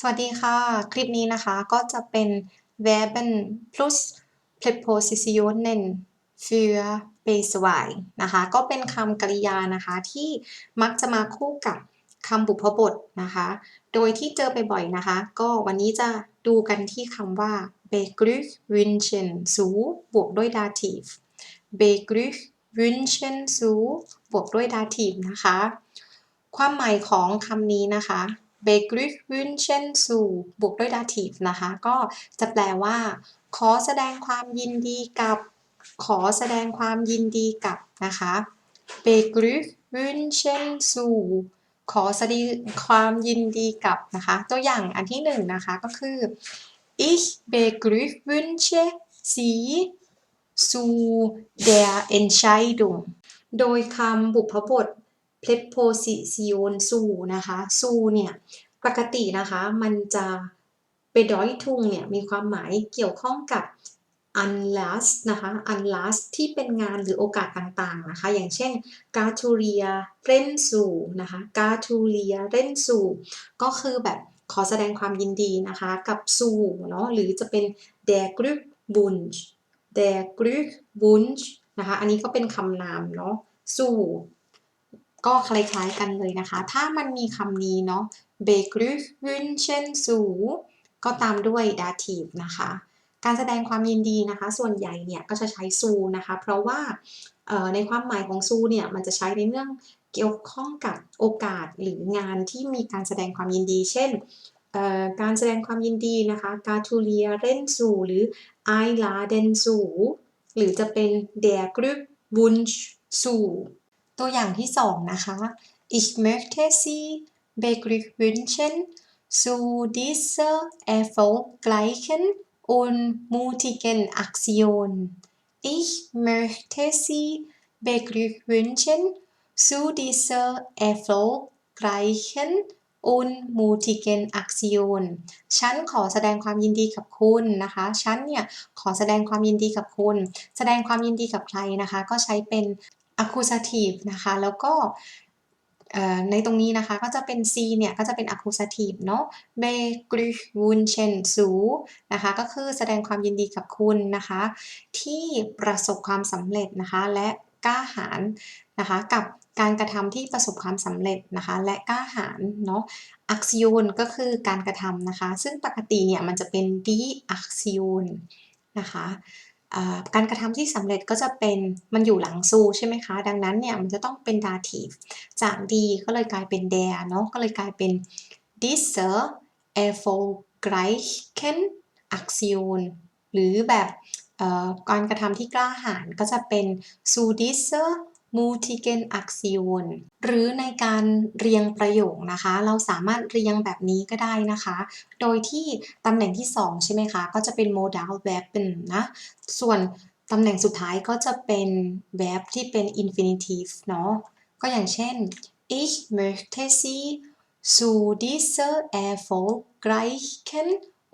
สวัสดีค่ะ คลิปนี้นะคะก็จะเป็น Verben plus Präpositionen für Beswei นะคะ ก็เป็นคำกริยานะคะที่มักจะมาคู่กับคำบุพบทนะคะ โดยที่เจอไปบ่อยนะคะ ก็วันนี้จะดูกันที่คำว่า beglückwünschen zu บวกด้วย dativ beglückwünschen zu บวกด้วย dativ นะคะ ความหมายของคำนี้นะคะ beglückwünschen zu บวกด้วย dative นะคะ ก็จะแปลว่า ขอแสดงความยินดีกับ ขอแสดงความยินดีกับนะคะ beglückwünschen zu ขอแสดงความยินดีกับนะคะ ตัวอย่างอันที่หนึ่งนะคะก็คือ ich beglückwünsche Sie zu der Entscheidung โดยคำบุพบท preposition zu นะคะ zu เนี่ย ปกตินะคะ มันจะ bedeutung เนี่ย มีความหมายเกี่ยวข้องกับ unless นะคะ unless ที่เป็นงานหรือโอกาสต่างๆนะคะ อย่างเช่น gratulieren zu นะคะ gratulieren zu ก็คือแบบขอแสดงความยินดีนะคะ กับ zu เนาะหรือจะเป็น der Glückwunsch der Glückwunsch นะคะ อันนี้ก็เป็นคำนามเนาะ zu ก็คล้ายๆกันเลยนะคะ ถ้ามันมีคำนี้เนาะ beglückwünschen zu ก็ตามด้วย dative นะคะ การแสดงความยินดีนะคะ ส่วนใหญ่เนี่ยก็จะใช้ zu นะคะ เพราะว่าในความหมายของ zu เนี่ยมันจะใช้ในเรื่องเกี่ยวข้องกับโอกาสหรืองานที่มีการแสดงความยินดี เช่นการแสดงความยินดีนะคะ gratulieren zu หรือ einladen zu หรือจะเป็น der Glückwunsch zu ตัวอย่างที่สองนะคะ ich möchte Sie beglückwünschen zu dieser erfolgreichen und mutigen Aktion ich möchte Sie beglückwünschen zu dieser erfolgreichen und mutigen Aktion ฉันขอแสดงความยินดีกับคุณนะคะ ฉันเนี่ยขอแสดงความยินดีกับคุณ แสดงความยินดีกับใครนะคะ ก็ใช้เป็น accusative นะคะแล้วก็ในตรงนี้นะคะก็จะเป็น C เนี่ยก็จะเป็น accusative เนาะ beglückwünschen zu นะคะก็คือแสดงความยินดีกับคุณนะคะ ที่ประสบความสำเร็จนะคะและกล้าหาญนะคะกับการกระทำที่ประสบความสำเร็จนะคะ และกล้าหาญเนาะ action ก็คือการกระทำนะคะ ซึ่งปกติเนี่ยมันจะเป็น die action นะคะ การกระทำที่สำเร็จก็จะเป็นมันอยู่หลังซูใช่ไหมคะ ดังนั้นเนี่ยมันจะต้องเป็น dative จาก d ก็เลยกลายเป็น der เนาะก็เลยกลายเป็น dieser erfolgreichen Aktion หรือแบบการกระทำที่กล้าหาญก็จะเป็น zu dieser mutigen Aktion หรือในการเรียงประโยคนะคะ เราสามารถเรียงแบบนี้ก็ได้นะคะ โดยที่ตำแหน่งที่ 2 ใช่ไหมคะ ก็จะเป็น modal verb นะ ส่วนตำแหน่งสุดท้ายก็จะเป็น verb ที่เป็น infinitive เนาะ ก็อย่างเช่น ich möchte sie zu dieser erfolgreichen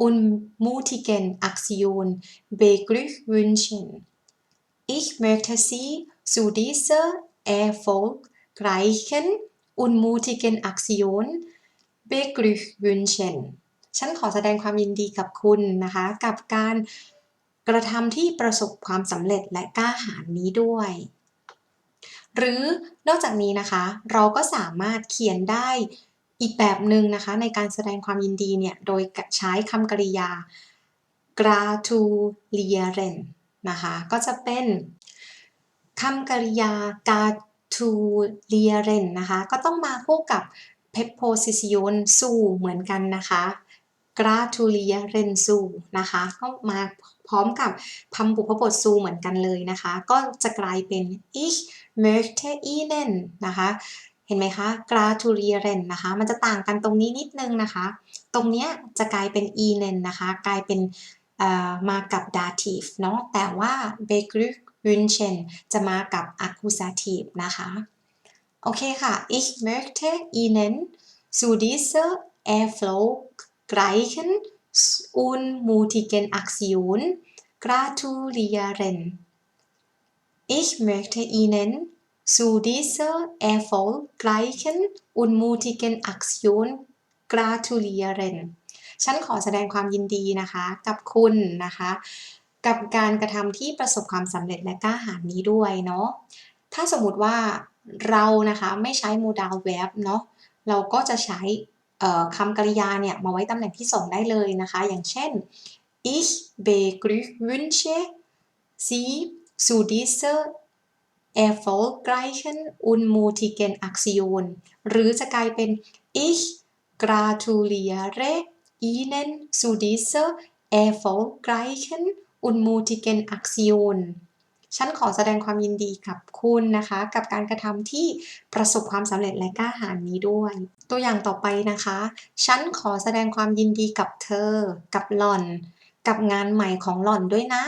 und mutigen Aktion beglückwünschen ich möchte sie zu dieser erfolgreichen und mutigen Aktion beglückwünschen ฉันขอแสดงความยินดีกับคุณนะคะ กับการกระทำที่ประสบความสำเร็จและกล้าหาญนี้ด้วย หรือนอกจากนี้นะคะ เราก็สามารถเขียนได้อีกแบบหนึ่งนะคะ ในการแสดงความยินดีเนี่ย โดยใช้คำกริยา gratulieren นะคะก็จะเป็นคำกริยา gratulieren นะคะก็ต้องมาคู่กับ preposition zu เหมือนกันนะคะ gratulieren zu นะคะก็มาพร้อมกับคำบุพบท zu เหมือนกันเลยนะคะ ก็จะกลายเป็น ich möchte Ihnen นะคะเห็นไหมคะ gratulieren นะคะ มันจะต่างกันตรงนี้นิดนึงนะคะ ตรงเนี้ยจะกลายเป็น Ihnen นะคะ กลายเป็น มากับ dative เนาะแต่ว่า beglückwünschen จะมากับ accusative นะคะ โอเคค่ะ ich möchte Ihnen zu dieser erfolgreichen und mutigen Aktion gratulieren ich möchte Ihnen zu dieser erfolgreichen und mutigen Aktion gratulieren ฉันขอแสดงความยินดีนะคะกับคุณนะคะ กับการกระทำที่ประสบความสำเร็จและกล้าหาญนี้ด้วยเนาะถ้าสมมติว่าเรานะคะไม่ใช้ modal verb เนาะเราก็จะใช้คำกริยาเนี่ยมาไว้ตำแหน่งที่ 2 ได้เลยนะคะ อย่างเช่น ich beglückwünsche Sie zu dieser erfolgreichen und mutigen Aktion หรือจะกลายเป็น ich gratuliere Ihnen zu dieser erfolgreichen und mutigen Aktion ฉันขอแสดงความยินดีกับคุณนะคะ กับการกระทำที่ประสบความสำเร็จและกล้าหาญนี้ด้วย ตัวอย่างต่อไปนะคะ ฉันขอแสดงความยินดีกับเธอ กับหล่อน กับงานใหม่ของหล่อนด้วยนะ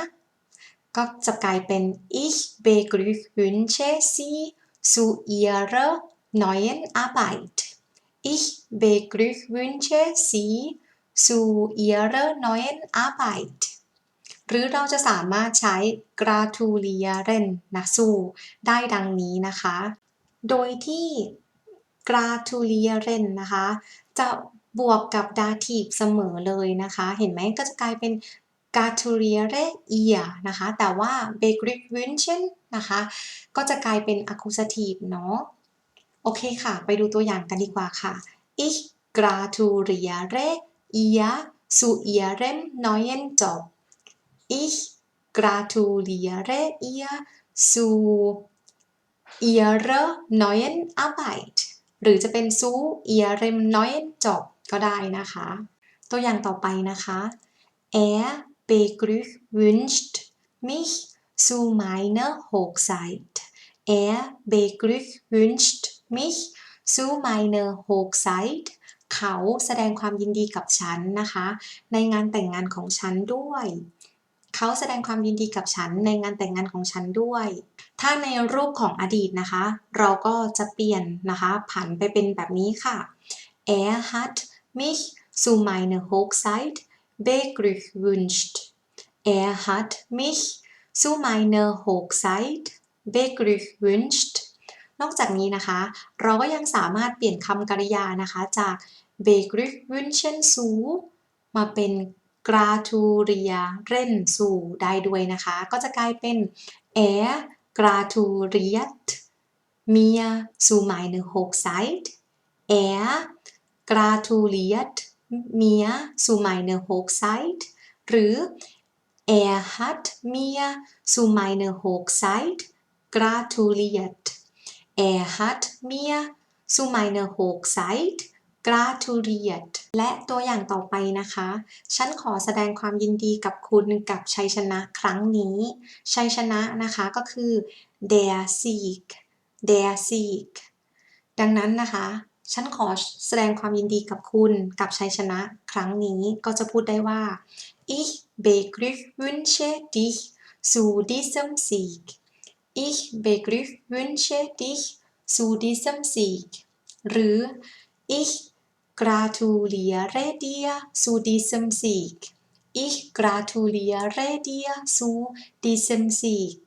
ก็จะกลายเป็น ich beglückwünsche Sie zu ihrer neuen Arbeit ich beglückwünsche Sie zu ihrer neuen Arbeit หรือเราจะสามารถใช้ gratulieren นะสู่ได้ดังนี้นะคะ โดยที่ gratulieren นะคะ จะบวกกับ dative เสมอเลยนะคะ เห็นไหมก็จะกลายเป็น gratuliere ihr นะคะ แต่ว่า beglückwünschen นะคะ ก็จะกลายเป็น accusative เนาะ โอเคค่ะ ไปดูตัวอย่างกันดีกว่าค่ะ ich gratuliere ihr zu ihrem neuen Job ich gratuliere ihr zu ihrer neuen Arbeit หรือจะเป็น zu ihrem neuen Job ก็ได้นะคะ ตัวอย่างต่อไปนะคะ er beglückwünscht mich zu meiner Hochzeit er beglückwünscht mich zu meiner Hochzeit เขาแสดงความยินดีกับฉันนะคะ ในงานแต่งงานของฉันด้วย เขาแสดงความยินดีกับฉันในงานแต่งงานของฉันด้วย ถ้าในรูปของอดีตนะคะ เราก็จะเปลี่ยนนะคะผันไปเป็นแบบนี้ค่ะ er hat mich zu meiner Hochzeit beglückwünscht er hat mich zu meiner Hochzeit beglückwünscht นอกจากนี้นะคะ เราก็ยังสามารถเปลี่ยนคำกริยานะคะ จาก beglückwünschen zu มาเป็น gratulieren zu ได้ด้วยนะคะ ก็จะกลายเป็น er gratuliert mir zu meiner Hochzeit er gratuliert mir zu meiner Hochzeit หรือ er hat mir zu meiner Hochzeit gratuliert er hat mir zu meiner Hochzeit gratuliert และตัวอย่างต่อไปนะคะ ฉันขอแสดงความยินดีกับคุณกับชัยชนะครั้งนี้ ชัยชนะนะคะก็คือ der Sieg der Sieg ดังนั้นนะคะ ฉันขอแสดงความยินดีกับคุณกับชัยชนะครั้งนี้ก็จะพูดได้ว่า ich beglückwünsche dich zu diesem Sieg ich beglückwünsche dich zu diesem Sieg หรือ ich gratuliere dir zu diesem Sieg. Ich gratuliere dir zu diesem Sieg